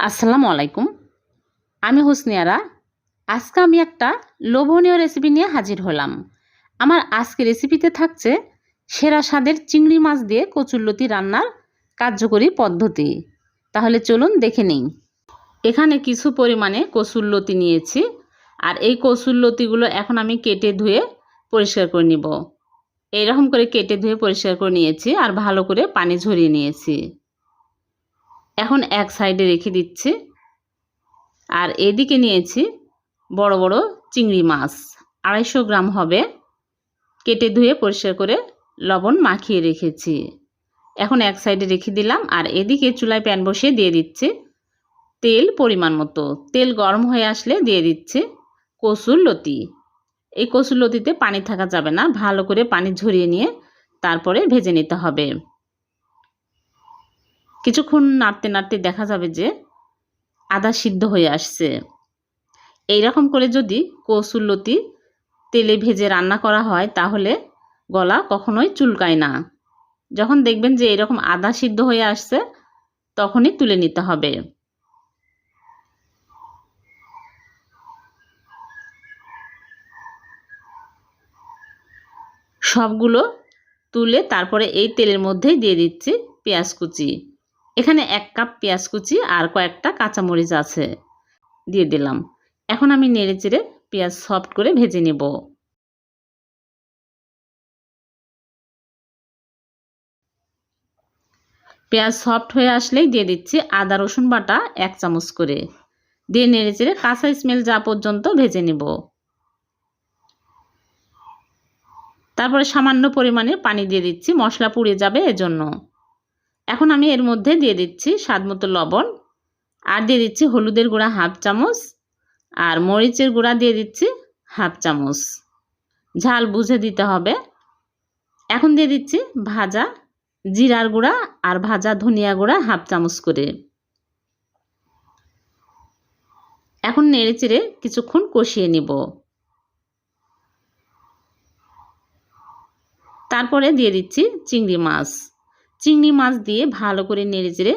আসসালামু আলাইকুম। আমি হুসনিয়ারা আজকে আমি একটা লোভনীয় রেসিপি নিয়ে হাজির হলাম। আমার আজকে রেসিপিতে থাকছে সেরা স্বাদের চিংড়ি মাছ দিয়ে কচুরলতি রান্নার কার্যকরী পদ্ধতি। তাহলে চলুন দেখে নিই। এখানে কিছু পরিমাণে কচুরলতি নিয়েছি আর এই কচুরলতিগুলো এখন আমি কেটে ধুয়ে পরিষ্কার করে নিব। এইরকম করে কেটে ধুয়ে পরিষ্কার করে নিয়েছি আর ভালো করে পানি ঝরিয়ে নিয়েছি। এখন এক সাইডে রেখে দিচ্ছি। আর এদিকে নিয়েছি বড় বড় চিংড়ি মাছ। আড়াইশো গ্রাম হবে। কেটে ধুয়ে পরিষ্কার করে লবণ মাখিয়ে রেখেছি। এখন এক সাইডে রেখে দিলাম। আর এদিকে চুলায় প্যান বসিয়ে দিয়ে দিচ্ছি তেল পরিমাণ মতো। তেল গরম হয়ে আসলে দিয়ে দিচ্ছি কসুর লতি। এই কসুর লতিতে পানি থাকা যাবে না। ভালো করে পানি ঝরিয়ে নিয়ে তারপরে ভেজে নিতে হবে। কিছুক্ষণ নাড়তে নাড়তে দেখা যাবে যে আদা সিদ্ধ হয়ে আসছে। এই রকম করে যদি কসুরলতি তেলে ভেজে রান্না করা হয়, তাহলে গলা কখনোই চুলকায় না। যখন দেখবেন যে এরকম আদা সিদ্ধ হয়ে আসছে, তখনই তুলে নিতে হবে। সবগুলো তুলে তারপরে এই তেলের মধ্যেই দিয়ে দিচ্ছি পেঁয়াজ কুচি। এখানে এক কাপ পেঁয়াজ কুচি আর কয়েকটা কাঁচামরিচ আছে। দিয়ে দিলাম। এখন আমি নেড়ে চেড়ে পেঁয়াজ সফট করে ভেজে নেব। পেঁয়াজ সফট হয়ে আসলেই দিয়ে দিচ্ছি আদা, রসুন বাটা এক চামচ করে। দিয়ে নেড়ে চেড়ে কাঁচা স্মেল যা পর্যন্ত ভেজে নেব। তারপরে সামান্য পরিমাণে পানি দিয়ে দিচ্ছি, মশলা পুড়ে যাবে এজন্য। এখন আমি এর মধ্যে দিয়ে দিচ্ছি স্বাদ মতো লবণ, আর দিয়ে দিচ্ছি হলুদের গুঁড়া হাফ চামচ, আর মরিচের গুঁড়া দিয়ে দিচ্ছি হাফ চামচ। ঝাল বুঝে দিতে হবে। এখন দিয়ে দিচ্ছি ভাজা জিরার গুঁড়া আর ভাজা ধনিয়া গুঁড়া হাফ চামচ করে। এখন নেড়ে চেড়ে কিছুক্ষণ কষিয়ে নিব। তারপরে দিয়ে দিচ্ছি চিংড়ি মাছ। চিংড়ি মাছ দিয়ে ভালো করে নেড়ে চেড়ে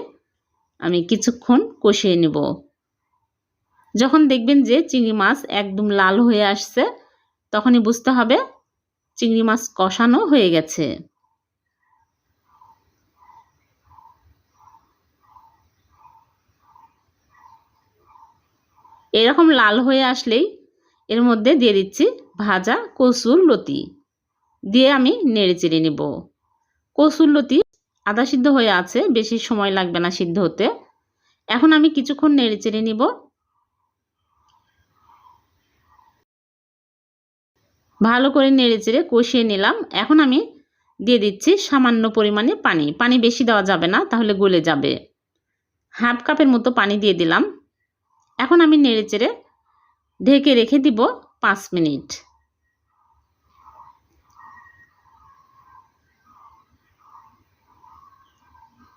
আমি কিছুক্ষণ কষিয়ে নেব। যখন দেখবেন যে চিংড়ি মাছ একদম লাল হয়ে আসছে, তখনই বুঝতে হবে চিংড়ি মাছ কষানো হয়ে গেছে। এরকম লাল হয়ে আসলেই এর মধ্যে দিয়ে দিচ্ছি ভাজা কসুর লতি। দিয়ে আমি নেড়ে চেড়ে নেব। কসুর লতি আদা সিদ্ধ হয়ে আছে, বেশি সময় লাগবে না সিদ্ধ হতে। এখন আমি কিছুক্ষণ নেড়ে চেড়ে নিব। ভালো করে নেড়ে চেড়ে কষিয়ে নিলাম। এখন আমি দিয়ে দিচ্ছি সামান্য পরিমাণে পানি। পানি বেশি দেওয়া যাবে না, তাহলে গলে যাবে। হাফ কাপের মতো পানি দিয়ে দিলাম। এখন আমি নেড়ে চেড়ে ঢেকে রেখে দিব পাঁচ মিনিট।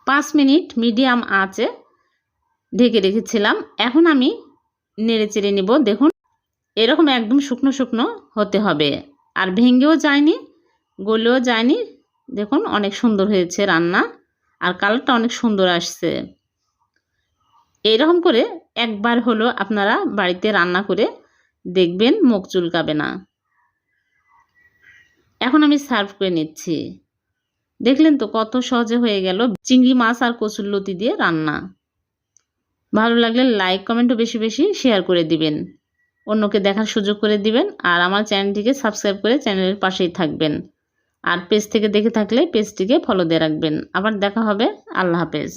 পাঁচ মিনিট মিডিয়াম আঁচে ঢেকে রেখেছিলাম। এখন আমি নেড়ে চেড়ে নিব। দেখুন, এরকম একদম শুকনো শুকনো হতে হবে। আর ভেঙেও যায়নি, গলেও যায়নি। দেখুন, অনেক সুন্দর হয়েছে রান্না। আর কালারটা অনেক সুন্দর আসছে। এইরকম করে একবার হলো আপনারা বাড়িতে রান্না করে দেখবেন, মুখ চুলকাবে না। এখন আমি সার্ভ করে নিচ্ছি। দেখলেন তো কত সহজে হয়ে গেল চিংড়ি মাছ আর কচুরলতি দিয়ে রান্না। ভালো লাগলে লাইক কমেন্টও বেশি বেশি শেয়ার করে দিবেন। অন্যকে দেখার সুযোগ করে দিবেন আর আমার চ্যানেলটিকে সাবস্ক্রাইব করে চ্যানেলের পাশেই থাকবেন। আর পেজ থেকে দেখে থাকলে পেজটিকে ফলো দিয়ে রাখবেন। আবার দেখা হবে। আল্লাহ হাফেজ।